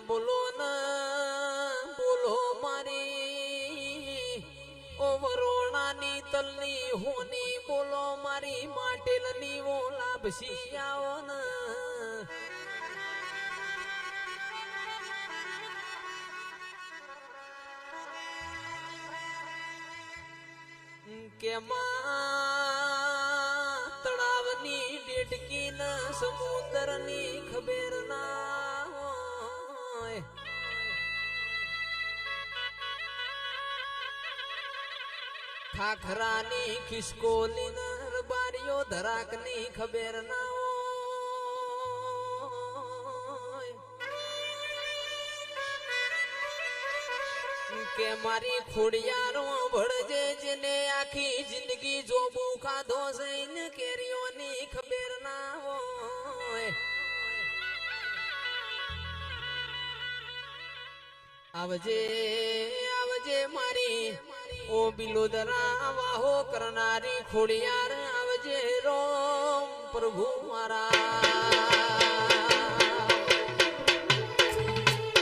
બોલો ના, બોલો મારી. ઓવરોણાની તલની હોની, બોલો મારી માટેલની ઓ લાભસી આવો ના કેમા તળાવની ડેટકી સમુદ્રની હોય ખાખરાની ખિસકોલી ન બારીઓ ધરાકની ખબેર ના કે મારી ખોડિયારો ભળજે જેને આખી જિંદગી જોબું ખાધો જઈને કેરીઓની આવજે આવજે મારી. ઓ બિલોદરા વાહો કરનારી ખોડિયાર આવજે રોમ પ્રભુ મારા.